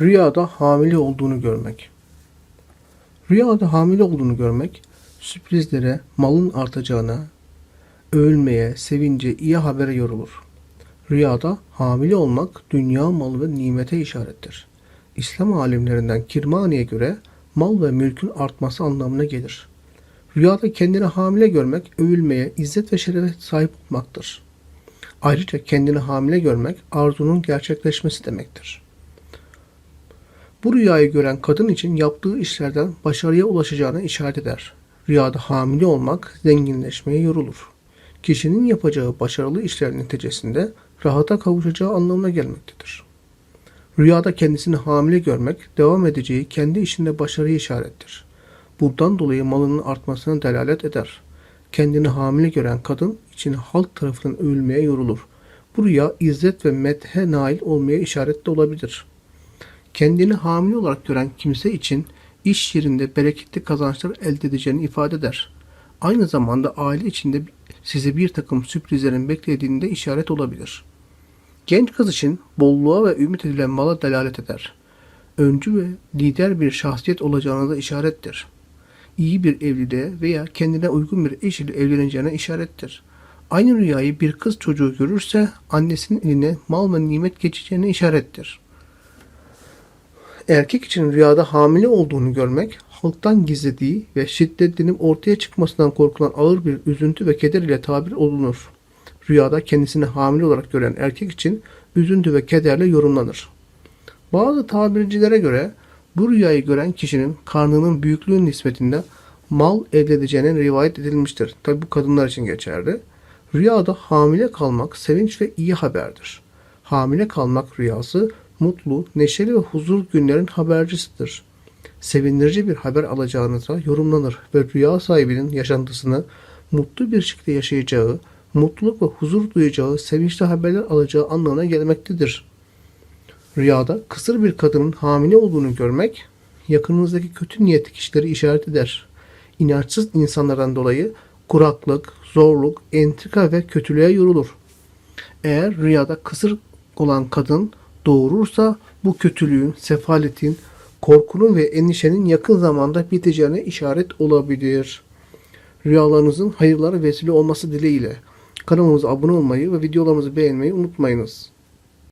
Rüyada hamile olduğunu görmek. Rüyada hamile olduğunu görmek, sürprizlere, malın artacağına, övülmeye, sevince, iyi habere yorulur. Rüyada hamile olmak dünya malı ve nimete işarettir. İslam alimlerinden Kirmani'ye göre mal ve mülkün artması anlamına gelir. Rüyada kendini hamile görmek, övülmeye, izzet ve şerefe sahip olmaktır. Ayrıca kendini hamile görmek, arzunun gerçekleşmesi demektir. Bu rüyayı gören kadın için yaptığı işlerden başarıya ulaşacağına işaret eder. Rüyada hamile olmak zenginleşmeye yorulur. Kişinin yapacağı başarılı işlerin neticesinde rahata kavuşacağı anlamına gelmektedir. Rüyada kendisini hamile görmek, devam edeceği kendi işinde başarıyı işarettir. Bundan dolayı malının artmasına delalet eder. Kendini hamile gören kadın için halk tarafından övülmeye yorulur. Bu rüya izzet ve medhe nail olmaya işaretli olabilir. Kendini hamile olarak gören kimse için iş yerinde bereketli kazançlar elde edeceğini ifade eder. Aynı zamanda aile içinde sizi bir takım sürprizlerin beklediğinde işaret olabilir. Genç kız için bolluğa ve ümit edilen mala delalet eder. Öncü ve lider bir şahsiyet olacağına da işarettir. İyi bir evliliğe veya kendine uygun bir eş ile evleneceğine işarettir. Aynı rüyayı bir kız çocuğu görürse annesinin eline mal ve nimet geçeceğine işarettir. Erkek için rüyada hamile olduğunu görmek, halktan gizlediği ve şiddetinin ortaya çıkmasından korkulan ağır bir üzüntü ve keder ile tabir olunur. Rüyada kendisini hamile olarak gören erkek için üzüntü ve kederle yorumlanır. Bazı tabircilere göre bu rüyayı gören kişinin karnının büyüklüğü nispetinde mal elde edeceğine rivayet edilmiştir. Tabi bu kadınlar için geçerli. Rüyada hamile kalmak sevinç ve iyi haberdir. Hamile kalmak rüyası mutlu, neşeli ve huzur günlerin habercisidir. Sevindirici bir haber alacağınıza yorumlanır ve rüya sahibinin yaşantısını mutlu bir şekilde yaşayacağı, mutluluk ve huzur duyacağı, sevinçli haberler alacağı anlamına gelmektedir. Rüyada kısır bir kadının hamile olduğunu görmek, yakınınızdaki kötü niyetli kişileri işaret eder. İnançsız insanlardan dolayı kuraklık, zorluk, entrika ve kötülüğe yorulur. Eğer rüyada kısır olan kadın doğurursa bu kötülüğün, sefaletin, korkunun ve endişenin yakın zamanda biteceğine işaret olabilir. Rüyalarınızın hayırlara vesile olması dileğiyle kanalımıza abone olmayı ve videolarımızı beğenmeyi unutmayınız.